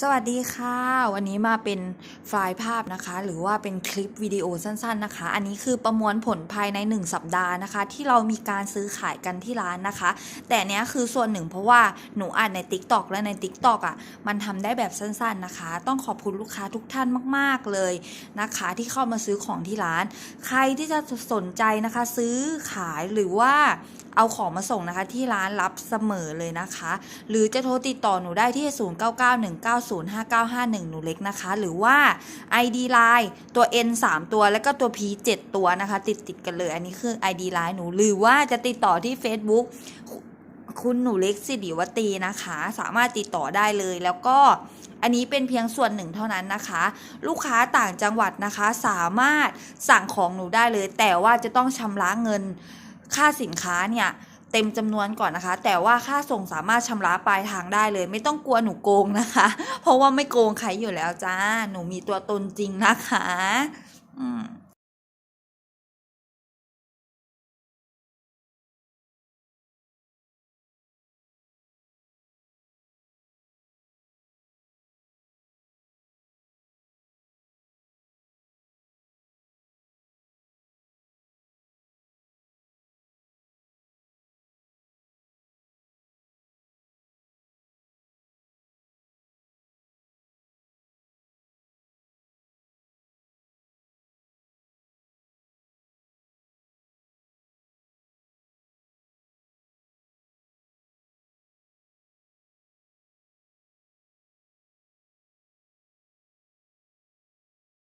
สวัสดีค่ะ วันนี้มาเป็นไฟล์ภาพนะคะ หรือว่าเป็นคลิปวิดีโอสั้น ๆนะคะ อันนี้คือประมวลผลภายใน 1 สัปดาห์นะคะ ที่เรามีการซื้อขายกันที่ร้านนะคะ แต่เนี้ยคือส่วนหนึ่งเพราะว่าหนูอ่านใน Tik t o อกและใน Tik t o อกอะมันทำได้แบบสั้นๆนะคะ ต้องขอบคุณลูกค้าทุกท่านมากๆเลยนะคะ ที่เข้ามาซื้อของที่ร้าน ใครที่จะสนใจนะคะ ซื้อขายหรือว่า เอาของมาส่งนะคะ ที่ร้านรับเสมอเลยนะคะ หรือจะโทรติดต่อหนูได้ที่ 0991905951 หนูเล็กนะคะ หรือว่า ID Line ตัว N 3 ตัวแล้วก็ตัว P 7 ตัวนะคะ ติดติดกันเลย อันนี้คือ ID Line หนูหรือว่าจะติดต่อที่ Facebook คุณหนูเล็กสิริวตีนะคะ สามารถติดต่อได้เลยแล้วก็อันนี้เป็นเพียงส่วนหนึ่งเท่านั้นนะคะ ลูกค้าต่างจังหวัดนะคะ สามารถสั่งของหนูได้เลย แต่ว่าจะต้องชำระเงิน ค่าสินค้าเนี่ยเต็มจำนวนก่อนนะคะ แต่ว่าค่าส่งสามารถชำระปลายทางได้เลย ไม่ต้องกลัวหนูโกงนะคะ เพราะว่าไม่โกงใครอยู่แล้วจ้า หนูมีตัวตนจริงนะคะ อืม